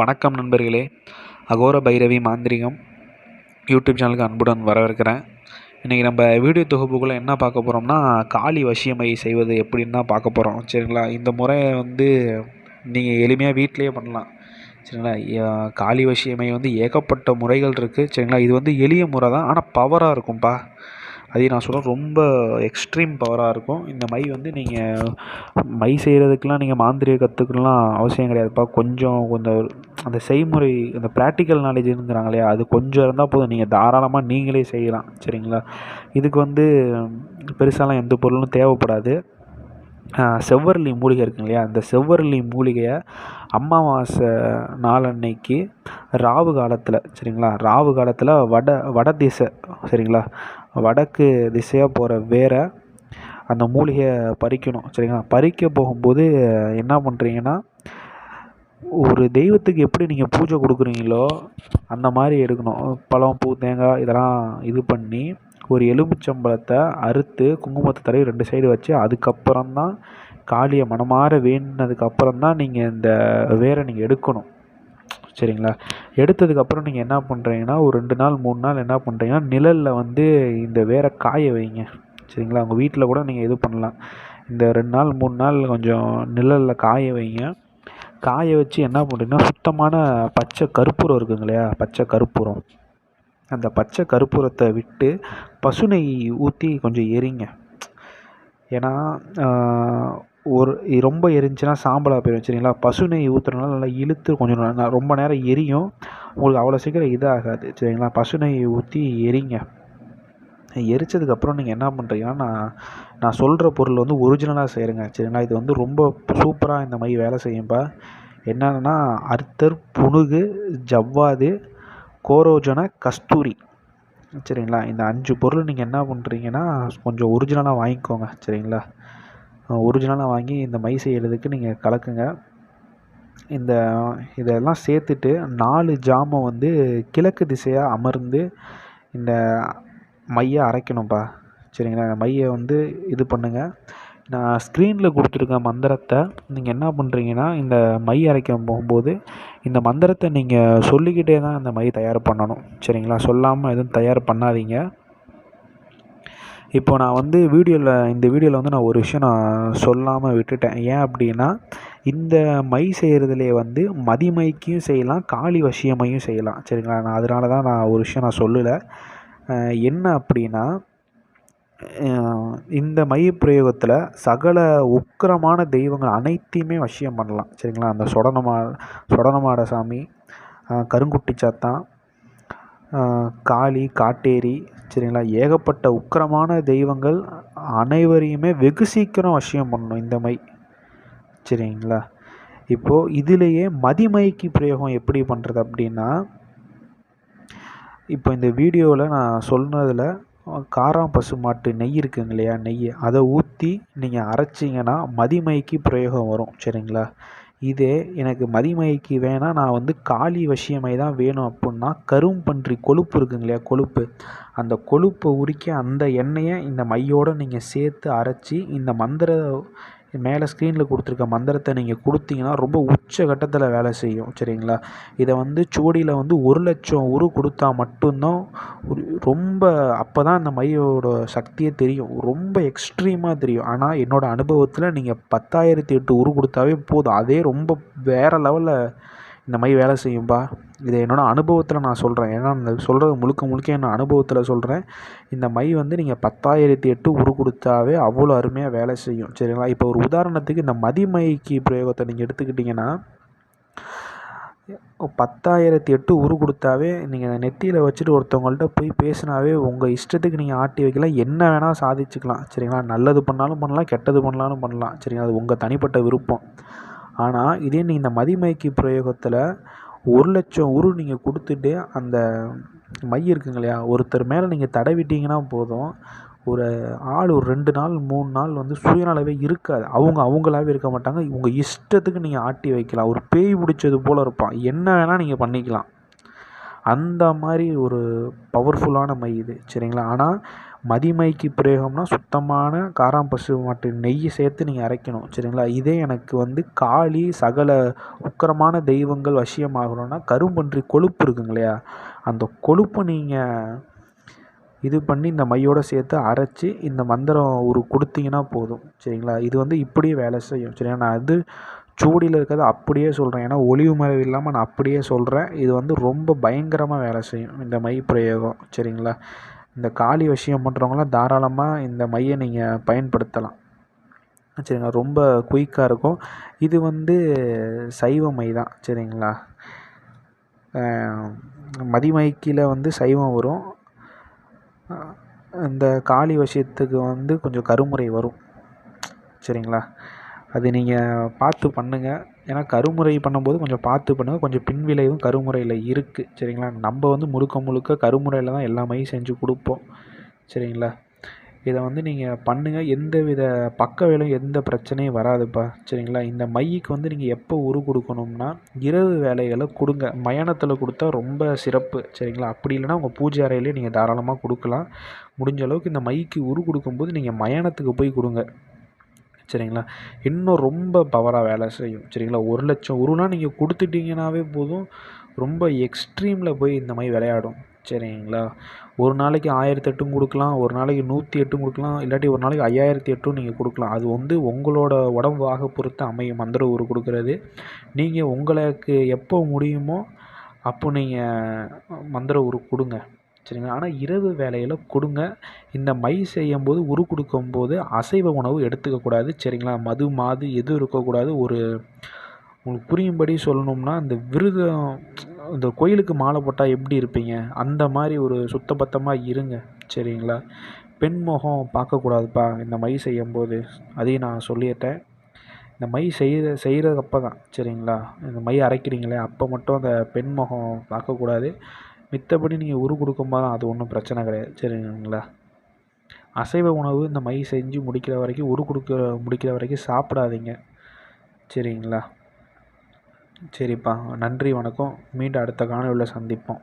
வணக்கம் நண்பர்களே. அகோர பைரவி மாந்திரிகம் யூடியூப் சேனலுக்கு அன்புடன் வரவேற்கிறேன். இன்றைக்கி நம்ம வீடியோ தொகுப்புக்குள்ளே என்ன பார்க்க போகிறோம்னா காளி வசியமை செய்வது எப்படின்னு தான் பார்க்க போகிறோம் சரிங்களா? இந்த முறை வந்து நீங்கள் எளிமையாக வீட்டிலேயே பண்ணலாம். சரிங்களா? காளி வசியமை வந்து ஏகப்பட்ட முறைகள் இருக்குது சரிங்களா? இது வந்து எளிய முறை தான். ஆனால் பவராக இருக்கும்ப்பா அதையும் நான் சொல்கிறேன் ரொம்ப எக்ஸ்ட்ரீம் பவராக இருக்கும். இந்த மை வந்து நீங்கள் மை செய்கிறதுக்கெலாம் நீங்கள் மாந்திரிக கற்றுக்கலாம் அவசியம் கிடையாதுப்பா. கொஞ்சம் கொஞ்சம் அந்த செய்முறை அந்த ப்ராக்டிக்கல் நாலேஜுங்கிறாங்க இல்லையா? அது கொஞ்சம் இருந்தால் போதும். நீங்கள் தாராளமாக நீங்களே செய்யலாம். சரிங்களா? இதுக்கு வந்து பெருசாலாம் எந்த பொருளும் தேவைப்படாது. செவ்வரளி மூலிகை இருக்குங்க இல்லையா? அந்த செவ்வரளி மூலிகையை அமாவாசை நாளன்னைக்கு ராவு காலத்தில் சரிங்களா? ராவு காலத்தில் வட வட திசை சரிங்களா? வடக்கு திசையாக போகிற வேரை அந்த மூலிகையை பறிக்கணும். சரிங்களா? பறிக்க போகும்போது என்ன பண்ணுறீங்கன்னா ஒரு தெய்வத்துக்கு எப்படி நீங்கள் பூஜை கொடுக்குறீங்களோ அந்த மாதிரி எடுக்கணும். பழம் பூ தேங்காய் இதெல்லாம் இது பண்ணி ஒரு எலுமிச்சம்பழத்தை அறுத்து குங்குமத்தை தடவி ரெண்டு சைடு வச்சு அதுக்கப்புறம் தான் காளியை மனமாற வேண்டினதுக்கு அப்புறம் தான் நீங்கள் இந்த வேரை நீங்கள் எடுக்கணும். சரிங்களா? எடுத்ததுக்கப்புறம் நீங்கள் என்ன பண்ணுறீங்கன்னா ஒரு ரெண்டு நாள் மூணு நாள் என்ன பண்ணுறீங்கன்னா நிழலில் வந்து இந்த வேரை காய வைங்க. சரிங்களா? உங்கள் வீட்டில் கூட நீங்கள் இது பண்ணலாம். இந்த ரெண்டு நாள் மூணு நாள் கொஞ்சம் நிழலில் காய வைங்க. காய வச்சு என்ன பண்ணுறீங்கன்னா சுத்தமான பச்சை கற்பூரம் இருக்குங்க இல்லையா? பச்சை கற்பூரம் அந்த பச்சை கற்பூரத்தை விட்டு பசுனை ஊற்றி கொஞ்சம் எரிங்க. ஏன்னா ஒரு ரொம்ப எரிஞ்சுன்னா சாம்பலாக போயிடும் சரிங்களா பசுனை ஊற்றுறதுனால நல்லா இழுத்து கொஞ்சம் ரொம்ப நேரம் எரியும். உங்களுக்கு அவ்வளோ சீக்கிரம் இதாகாது சரிங்களா? பசுனை ஊற்றி எரிங்க. எரிச்சதுக்கப்புறம் நீங்கள் என்ன பண்ணுறீங்கன்னா நான் நான் சொல்கிற பொருள் வந்து ஒரிஜினலாக செய்கிறேங்க சரிங்களா? இது வந்து ரொம்ப சூப்பராக இந்த மாதிரி வேலை செய்யும்பா என்னென்னா அர்த்தர் புனுகு ஜவ்வாது கோரோஜன கஸ்தூரி சரிங்களா? இந்த அஞ்சு பொருள் நீங்கள் என்ன பண்ணுறீங்கன்னா கொஞ்சம் ஒரிஜினலாக வாங்கிக்கோங்க சரிங்களா? ஒரிஜினலாக வாங்கி இந்த மை செய்கிறதுக்கு நீங்கள் கலக்குங்க. இந்த இதெல்லாம் சேர்த்துட்டு நாலு ஜாமம் வந்து கிழக்கு திசையாக அமர்ந்து இந்த மையை அரைக்கணும்ப்பா சரிங்களா? இந்த மையை வந்து இது பண்ணுங்கள் நான் ஸ்க்ரீனில் கொடுத்துருக்க மந்திரத்தை நீங்கள் என்ன பண்ணுறீங்கன்னா இந்த மை அரைக்க போகும்போது இந்த மந்திரத்தை நீங்கள் சொல்லிக்கிட்டே தான் இந்த மை தயார் பண்ணணும். சரிங்களா? சொல்லாமல் எதுவும் தயார் பண்ணாதீங்க. இப்போ நான் வந்து வீடியோவில் இந்த வீடியோவில் வந்து நான் ஒரு விஷயம் நான் சொல்லாமல் விட்டுட்டேன். ஏன் அப்படின்னா இந்த மை செய்கிறதுலே வந்து மதிமைக்கும் செய்யலாம் காளி வசியமையும் செய்யலாம். சரிங்களா? நான் அதனால தான் நான் ஒரு விஷயம் நான் சொல்லலை. என்ன அப்படின்னா இந்த மை பிரயோகத்தில் சகல உக்கிரமான தெய்வங்கள் அனைத்தையுமே வசியம் பண்ணலாம். சரிங்களா? அந்த சொடனமா சொடனமாட சாமி கருங்குட்டி சாத்தான் காளி காட்டேரி சரிங்களா? ஏகப்பட்ட உக்கிரமான தெய்வங்கள் அனைவரையுமே வெகு சீக்கிரம் வசியம் பண்ணணும் இந்த மை. சரிங்களா? இப்போது இதிலேயே மதிமைக்கு பிரயோகம் எப்படி பண்ணுறது அப்படின்னா இப்போ இந்த வீடியோவில் நான் சொன்னதில் காராம் பசு மாட்டு நெய் இருக்குங்க இல்லையா? நெய். அதை ஊற்றி நீங்கள் அரைச்சிங்கன்னா மதிமைக்கு பிரயோகம் வரும். சரிங்களா? இதே எனக்கு மதிமைக்கு வேணால் நான் வந்து காளி வசியமை தான் வேணும் அப்புடின்னா கரும்பன்றி கொழுப்பு இருக்குங்க இல்லையா கொழுப்பு. அந்த கொழுப்பை உரிக்க அந்த எண்ணெயை இந்த மையோடு நீங்கள் சேர்த்து அரைச்சி இந்த மந்திர மேலே ஸ்க்ரீனில் கொடுத்துருக்க மந்திரத்தை நீங்கள் கொடுத்தீங்கன்னா ரொம்ப உச்ச கட்டத்தில் வேலை செய்யும் சரிங்களா? இதை வந்து சுவடியில் வந்து ஒரு லட்சம் உரு கொடுத்தா மட்டும்தான் ரொம்ப அப்போ தான் அந்த மையோட சக்தியே தெரியும். ரொம்ப எக்ஸ்ட்ரீமாக தெரியும். ஆனால் என்னோடய அனுபவத்தில் நீங்கள் பத்தாயிரத்தி எட்டு உரு கொடுத்தாவே போதும். அதே ரொம்ப வேறு லெவலில் இந்த மை வேலை செய்யும்பா. இதை என்னோடய அனுபவத்தில் நான் சொல்கிறேன் ஏன்னா நான் சொல்கிறது முழுக்க முழுக்க என்ன அனுபவத்தில் சொல்கிறேன் இந்த மை வந்து நீங்கள் பத்தாயிரத்தி எட்டு உரு கொடுத்தாவே அவ்வளோ அருமையாக வேலை செய்யும். சரிங்களா? இப்போ ஒரு உதாரணத்துக்கு இந்த மதிமைக்கு பிரயோகத்தை நீங்கள் எடுத்துக்கிட்டிங்கன்னா பத்தாயிரத்தி எட்டு உரு கொடுத்தாவே நீங்கள் நெத்தியில் வச்சுட்டு ஒருத்தவங்கள்ட்ட போய் பேசினாவே உங்கள் இஷ்டத்துக்கு நீங்கள் ஆட்டி வைக்கலாம். என்ன வேணால் சாதிச்சுக்கலாம். சரிங்களா? நல்லது பண்ணாலும் பண்ணலாம் கெட்டது பண்ணாலும் பண்ணலாம். சரிங்களா? அது உங்கள் தனிப்பட்ட விருப்பம். ஆனால் இதே நீ இந்த மதிமயக்கி பிரயோகத்தில் ஒரு லட்சம் உரு நீங்கள் கொடுத்துட்டு அந்த மை இருக்குங்க இல்லையா ஒருத்தர் மேலே நீங்கள் தடவிட்டீங்கன்னா போதும். ஒரு ஆள் ஒரு ரெண்டு நாள் மூணு நாள் வந்து சுயநலவே இருக்காது. அவங்க அவங்களாவே இருக்க மாட்டாங்க. இவங்க இஷ்டத்துக்கு நீங்கள் ஆட்டி வைக்கலாம். ஒரு பேய் பிடிச்சது போல் இருப்பான். என்ன வேணால் நீங்கள் பண்ணிக்கலாம். அந்த மாதிரி ஒரு பவர்ஃபுல்லான மை இது. சரிங்களா? ஆனால் மதிமைக்கு பிரயோகம்னா சுத்தமான காராம்பசு மாட்டு நெய் சேர்த்து நீங்கள் அரைக்கணும் சரிங்களா? இதே எனக்கு வந்து காளி சகல உக்கரமான தெய்வங்கள் வசியமாகணும்னா கரும்பன்றி கொழுப்பு இருக்குங்க இல்லையா? அந்த கொழுப்பை நீங்கள் இது பண்ணி இந்த மையோடு சேர்த்து அரைச்சி இந்த மந்திரம் ஒரு கொடுத்தீங்கன்னா போதும் சரிங்களா? இது வந்து இப்படியே வேலை செய்யும் சரிங்களா நான் அது சூடியில் இருக்கிறத அப்படியே சொல்கிறேன் ஏன்னா ஒளிவு மறைவு இல்லாமல் நான் அப்படியே சொல்கிறேன் இது வந்து ரொம்ப பயங்கரமாக வேலை செய்யும் இந்த மை பிரயோகம் சரிங்களா? இந்த காளி விஷயம் பண்ணுறவங்களாம் தாராளமாக இந்த மையை நீங்கள் பயன்படுத்தலாம். சரிங்களா? ரொம்ப குயிக்காக இருக்கும். இது வந்து சைவ மை தான். சரிங்களா? மதிமைக்கில் வந்து சைவம் வரும். இந்த காளி விஷயத்துக்கு வந்து கொஞ்சம் கருமுறை வரும். சரிங்களா? அது நீங்கள் பார்த்து பண்ணுங்கள் ஏன்னா கருமுறை பண்ணும்போது கொஞ்சம் பார்த்து பண்ணுங்கள் கொஞ்சம் பின்விளைவும் கருமுறையில் இருக்குது சரிங்களா? நம்ம வந்து முழுக்க முழுக்க கருமுறையில் தான் எல்லாமே செஞ்சு கொடுப்போம். சரிங்களா? இதை வந்து நீங்கள் பண்ணுங்கள் எந்த வித பக்க வேலையும் எந்த பிரச்சனையும் வராதுப்பா. சரிங்களா? இந்த மைக்கு வந்து நீங்கள் எப்போ உரு கொடுக்கணும்னா இரவு வேலைகளை கொடுங்க. மயானத்தில் கொடுத்தா ரொம்ப சிறப்பு. சரிங்களா? அப்படி இல்லைனா உங்கள் பூஜை அறையிலே நீங்கள் தாராளமாக கொடுக்கலாம். முடிஞ்ச அளவுக்கு இந்த மைக்கு உரு கொடுக்கும்போது நீங்கள் மயானத்துக்கு போய் கொடுங்க. சரிங்களா? இன்னும் ரொம்ப பவராக வேலை செய்யும். சரிங்களா? ஒரு லட்சம் உருனா நீங்கள் கொடுத்துட்டீங்கனாவே போதும். ரொம்ப எக்ஸ்ட்ரீமில் போய் இந்த மாதிரி விளையாடும். சரிங்களா? ஒரு நாளைக்கு ஆயிரத்தி எட்டும் கொடுக்கலாம். ஒரு நாளைக்கு நூற்றி எட்டும் கொடுக்கலாம். இல்லாட்டி ஒரு நாளைக்கு ஐயாயிரத்தி எட்டும் நீங்கள் கொடுக்கலாம். அது வந்து உங்களோட உடம்பு பொறுத்து அமையும். மந்திர உரு கொடுக்குறது. நீங்கள் உங்களுக்கு எப்போ முடியுமோ அப்போ நீங்கள் மந்திர உரு கொடுங்க. சரிங்களா? ஆனால் இரவு வேலையில் கொடுங்க. இந்த மை செய்யும் போது உரு கொடுக்கும்போது அசைவ உணவு எடுத்துக்கக்கூடாது சரிங்களா? மது மாது எதுவும் இருக்கக்கூடாது ஒரு உங்களுக்கு புரியும்படி சொல்லணும்னா இந்த விருதம் இந்த கோயிலுக்கு மாலை போட்டால் எப்படி இருப்பீங்க? அந்த மாதிரி ஒரு சுத்தபத்தமாக இருங்க சரிங்களா? பெண் முகம் பார்க்கக்கூடாதுப்பா இந்த மை செய்யும்போது. அதையும் நான் சொல்லிட்டேன். இந்த மை செய்கிற செய்கிறப்ப தான் சரிங்களா? இந்த மை அரைக்கிறீங்களே அப்போ மட்டும் அந்த பெண் முகம் பார்க்கக்கூடாது. மித்தபடி நீங்கள் உரு கொடுக்கும்போது அது ஒன்றும் பிரச்சனை கிடையாது. சரிங்களா? அசைவ உணவு இந்த மை செஞ்சு முடிக்கிற வரைக்கும் உரு கொடுக்குற முடிக்கிற வரைக்கும் சாப்பிடாதீங்க. சரிங்களா? சரிப்பா. நன்றி வணக்கம். மீண்டும் அடுத்த காணொலியில் சந்திப்போம்.